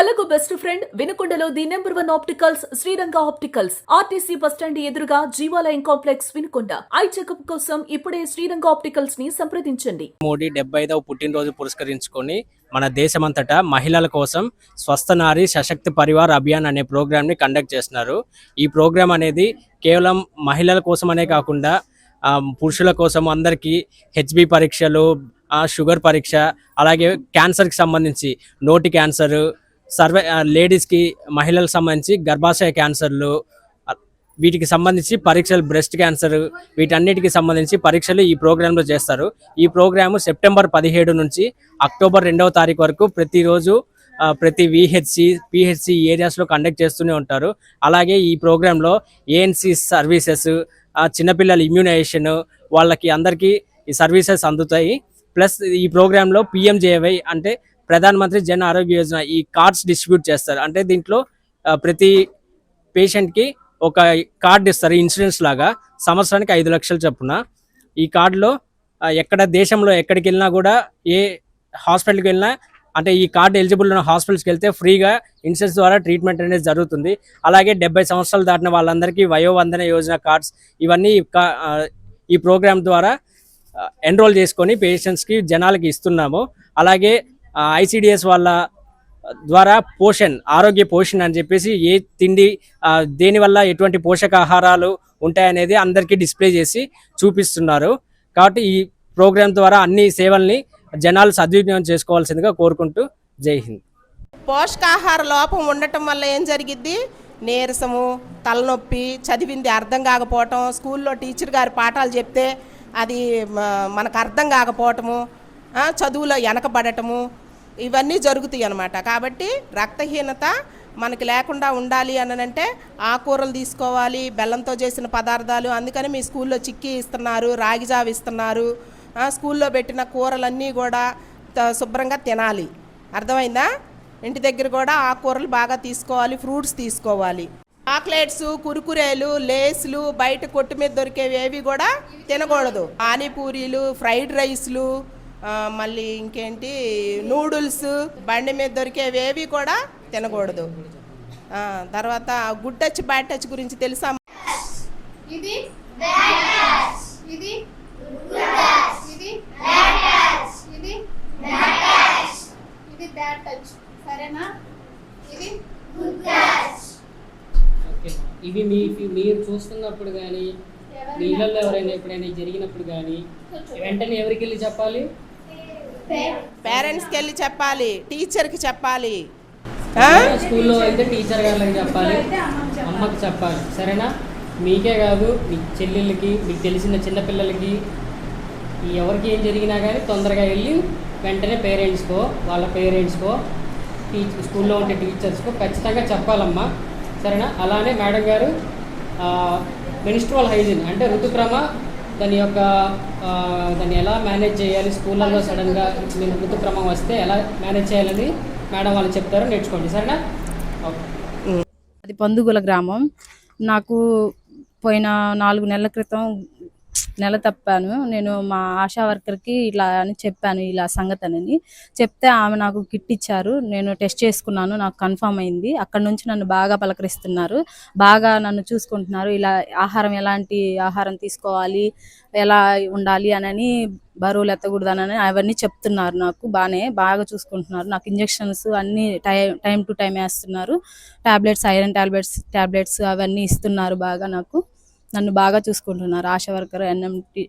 కళ్ళకు best friend వినుకొండలో the number one opticals Sriranga opticals. RTC bus stand ఎదురుగా Jeevalayam complex Vinukonda. Eye checkup కోసం ఇప్పుడే శ్రీరంగ ఆప్టికల్స్ని సంప్రదించండి. మోడీ డెబ్బై ఐదవ పుట్టినరోజు పురస్కరించుకొని మన దేశమంతటా మహిళల కోసం స్వస్థ నారి సశక్తి పరివార్ అభియాన్ అనే ప్రోగ్రామ్ని కండక్ట్ చేస్తున్నారు. ఈ ప్రోగ్రామ్ అనేది కేవలం మహిళల కోసమనే కాకుండా పురుషుల కోసం అందరికీ హెచ్బి పరీక్షలు షుగర్ పరీక్ష అలాగే క్యాన్సర్కి సంబంధించి నోటి క్యాన్సర్ సర్వే లేడీస్కి మహిళలకు సంబంధించి గర్భాశయ క్యాన్సర్లు వీటికి సంబంధించి పరీక్షలు బ్రెస్ట్ క్యాన్సర్ వీటన్నిటికి సంబంధించి పరీక్షలు ఈ ప్రోగ్రాంలో చేస్తారు. ఈ ప్రోగ్రాము సెప్టెంబర్ పదిహేడు నుంచి అక్టోబర్ రెండవ తారీఖు వరకు ప్రతిరోజు ప్రతి విహెచ్సి పిహెచ్సి ఏరియాస్లో కండక్ట్ చేస్తూనే ఉంటారు. అలాగే ఈ ప్రోగ్రాంలో ఏఎన్సి సర్వీసెస్ చిన్నపిల్లల ఇమ్యూనైజేషన్ వాళ్ళకి అందరికీ ఈ సర్వీసెస్ అందుతాయి. ప్లస్ ఈ ప్రోగ్రాంలో పిఎంజేవై అంటే ప్రధాన మంత్రి జన్ ఆరోగ్య యోజన ఈ కార్డ్స్ డిస్ట్రిబ్యూట్ చేస్తారు. అంటే దీంట్లో ప్రతి పేషెంట్కి ఒక కార్డు ఇస్తారు ఇన్సూరెన్స్ లాగా. సంవత్సరానికి ఐదు లక్షలు చొప్పున. ఈ కార్డులో ఎక్కడ దేశంలో ఎక్కడికి వెళ్ళినా కూడా ఏ హాస్పిటల్కి వెళ్ళినా అంటే ఈ కార్డు ఎలిజిబుల్ ఉన్న హాస్పిటల్స్కి వెళ్తే ఫ్రీగా ఇన్సూరెన్స్ ద్వారా ట్రీట్మెంట్ అనేది జరుగుతుంది. అలాగే డెబ్బై సంవత్సరాలు దాటిన వాళ్ళందరికీ వయోవందన యోజన కార్డ్స్ ఇవన్నీ ఈ ఈ ప్రోగ్రామ్ ద్వారా ఎన్రోల్ చేసుకొని పేషెంట్స్కి జనాలకి ఇస్తున్నాము. అలాగే ఐసిడిఎస్ వాళ్ళ ద్వారా పోషణ్ ఆరోగ్య పోషణ్ అని చెప్పేసి ఏ తిండి దేనివల్ల ఎటువంటి పోషకాహారాలు ఉంటాయనేది అందరికీ డిస్ప్లే చేసి చూపిస్తున్నారు. కాబట్టి ఈ ప్రోగ్రాం ద్వారా అన్ని సేవల్ని జనాలు సద్వినియోగం చేసుకోవాల్సిందిగా కోరుకుంటూ జై హింద్. పోషకాహార లోపం ఉండటం వల్ల ఏం జరిగిద్ది? నీరసము తలనొప్పి చదివింది అర్థం కాకపోవటం స్కూల్లో టీచర్ గారి పాఠాలు చెప్తే అది మనకు అర్థం కాకపోవటము చదువులో వెనకబడటము ఇవన్నీ జరుగుతాయి అన్నమాట. కాబట్టి రక్తహీనత మనకి లేకుండా ఉండాలి అనంటే ఆకూరలు ఆకుకూరలు తీసుకోవాలి బెల్లంతో చేసిన పదార్థాలు అందుకని మీ స్కూల్లో చిక్కీ ఇస్తున్నారు రాగి జావ ఇస్తున్నారు. స్కూల్లో పెట్టిన కూరలన్నీ కూడా త- శుభ్రంగా తినాలి. అర్థమైందా? ఇంటి దగ్గర కూడా ఆకుకూరలు బాగా తీసుకోవాలి ఫ్రూట్స్ తీసుకోవాలి. చాక్లెట్స్ కురుకురేలు లేస్లు బయట కొట్టు మీద దొరికేవి ఏవి కూడా తినకూడదు. పానీపూరీలు ఫ్రైడ్ రైస్లు మళ్ళీ ఇంకేంటి? నూడిల్స్ బండి మీద దొరికేవి ఏవి కూడా తినకూడదు. ఆ, తర్వాత గుడ్ టచ్ బ్యాడ్ టచ్ గురించి తెలుసా? ఇది ఇది ఇది ఇది ఇది బ్యాడ్ టచ్. సరేనా? ఇది ఓకే. ఇవి మీ మీరు చూస్తున్నప్పుడు కానీ మీ ఇళ్ళల్లో ఎవరైనా ఎప్పుడైనా జరిగినప్పుడు కానీ వెంటనే ఎవరికి వెళ్ళి చెప్పాలి? పేరెంట్స్కి వెళ్ళి చెప్పాలి టీచర్కి చెప్పాలి. ఆ? స్కూల్లో అయితే టీచర్ గారికి చెప్పాలి అమ్మకి చెప్పాలి సరేనా? మీకే కాదు మీ చెల్లెళ్ళకి మీకు తెలిసిన చిన్నపిల్లలకి ఈ ఎవరికి ఏం జరిగినా కానీ తొందరగా వెళ్ళి వెంటనే పేరెంట్స్కో వాళ్ళ పేరెంట్స్కో టీచ్ స్కూల్లో ఉండే టీచర్స్కో ఖచ్చితంగా చెప్పాలమ్మా. సరేనా? అలానే మేడం గారు మినిస్ట్రల్ హైజీన్ అంటే ఋతుక్రమ దాని యొక్క దాన్ని ఎలా మేనేజ్ చేయాలి? స్కూళ్ళల్లో సడన్గా మీకు ఋతుక్రమం వస్తే ఎలా మేనేజ్ చేయాలని మేడం వాళ్ళు చెప్తారో నేర్చుకోండి. సరేనా? అది పందుగుల గ్రామం. నాకు పోయిన నాలుగు నెలల క్రితం నెల తప్పాను. నేను మా ఆశా వర్కర్కి ఇలా అని చెప్పాను ఇలా సంగతి అని చెప్తే ఆమె నాకు కిట్ ఇచ్చారు. నేను టెస్ట్ చేసుకున్నాను నాకు కన్ఫర్మ్ అయింది. అక్కడ నుంచి నన్ను బాగా పలకరిస్తున్నారు. బాగా నన్ను చూసుకుంటున్నారు. ఇలా ఆహారం ఎలాంటి ఆహారం తీసుకోవాలి ఎలా ఉండాలి అని బరువులు ఎత్తకూడదని అవన్నీ చెప్తున్నారు నాకు. బాగానే బాగా చూసుకుంటున్నారు. నాకు ఇంజెక్షన్స్ అన్నీ టైం టైం టు టైం వేస్తున్నారు. టాబ్లెట్స్ ఐరన్ టాబ్లెట్స్ టాబ్లెట్స్ అవన్నీ ఇస్తున్నారు బాగా నాకు. నన్ను బాగా చూసుకుంటున్నారు. ASHA worker NMT